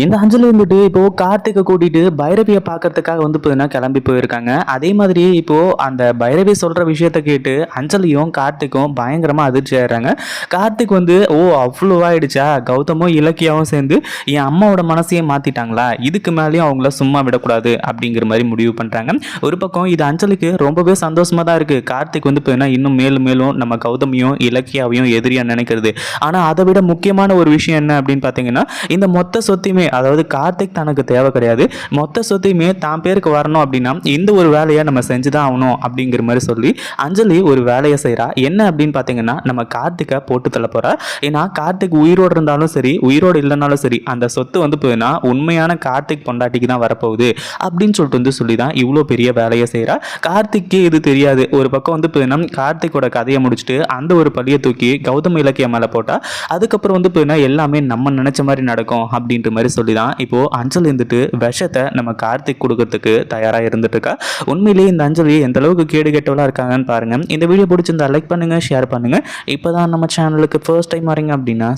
இந்த அஞ்சலி வந்துட்டு இப்போ கார்த்திகை கூட்டிட்டு பைரவியை பார்க்கறதுக்காக வந்து பார்த்தீங்கன்னா கிளம்பி போயிருக்காங்க. அதே மாதிரி இப்போ அந்த பைரவி சொல்ற விஷயத்த கேட்டு அஞ்சலியும் கார்த்திக்கும் பயங்கரமா அதிர்ச்சி ஆயிடுறாங்க. கார்த்திக் வந்து ஓ அவ்வளோ ஆயிடுச்சா? கௌதமும் இலக்கியாவும் சேர்ந்து என் அம்மாவோட மனசையே மாத்திட்டாங்களா? இதுக்கு மேலேயும் அவங்கள சும்மா விடக்கூடாது அப்படிங்கிற மாதிரி முடிவு பண்றாங்க. ஒரு பக்கம் இது அஞ்சலிக்கு ரொம்பவே சந்தோஷமா தான் இருக்கு. கார்த்திக் வந்து பார்த்தீங்கன்னா இன்னும் மேலும் மேலும் நம்ம கௌதமியும் இலக்கியாவையும் எதிரியா நினைக்கிறது. ஆனா அதை விட முக்கியமான ஒரு விஷயம் என்ன அப்படின்னு பார்த்தீங்கன்னா இந்த மொத்த சொத்தையுமே அதாவது கார்த்திக் தனக்கு தேவை கிடையாது. மொத்த சொத்தையுமே தான் பேருக்கு வரணும் அப்படின்னா இந்த ஒரு வேலையை நம்ம செஞ்சு தான் ஆகணும் அப்படிங்கிற மாதிரி சொல்லி அஞ்சலி ஒரு வேலையை செய்கிறா என்ன அப்படின்னு பார்த்தீங்கன்னா நம்ம கார்த்திகை போட்டு தள்ள போகிறா ஏன்னா கார்த்திக் உயிரோடு இருந்தாலும் சரி உயிரோடு இல்லைனாலும் சரி அந்த சொத்து வந்து போதுன்னா உண்மையான கார்த்திக் பொண்டாட்டிக்கு தான் வரப்போகுது அப்படின்னு சொல்லிட்டு வந்து சொல்லி தான் இவ்வளோ பெரிய வேலையை செய்கிறா கார்த்திக்கே இது தெரியாது. ஒரு பக்கம் வந்து போதுன்னா கார்த்திக்கோட கதையை முடிச்சுட்டு அந்த ஒரு பழியை தூக்கி கௌதம் இலக்கியம் மேலே போட்டால் அதுக்கப்புறம் வந்து போதுன்னா எல்லாமே நம்ம நினச்ச மாதிரி நடக்கும் அப்படின்ற மாதிரி சொல்லி தான் இப்போது அஞ்சல் இருந்துட்டு விஷத்தை நம்ம கார்த்திக் கொடுக்கறதுக்கு தயாராக இருந்துட்டு இருக்கா உண்மையிலேயே இந்த அஞ்சலி எந்த அளவுக்கு கேடு கெட்டவளாக இருக்காங்கன்னு பாருங்கள் இந்த வீடியோ பிடிச்சிருந்தா லைக் பண்ணுங்கள் ஷேர் பண்ணுங்கள் இப்போ தான் நம்ம சேனலுக்கு ஃபர்ஸ்ட் டைம் வரீங்க அப்படின்னா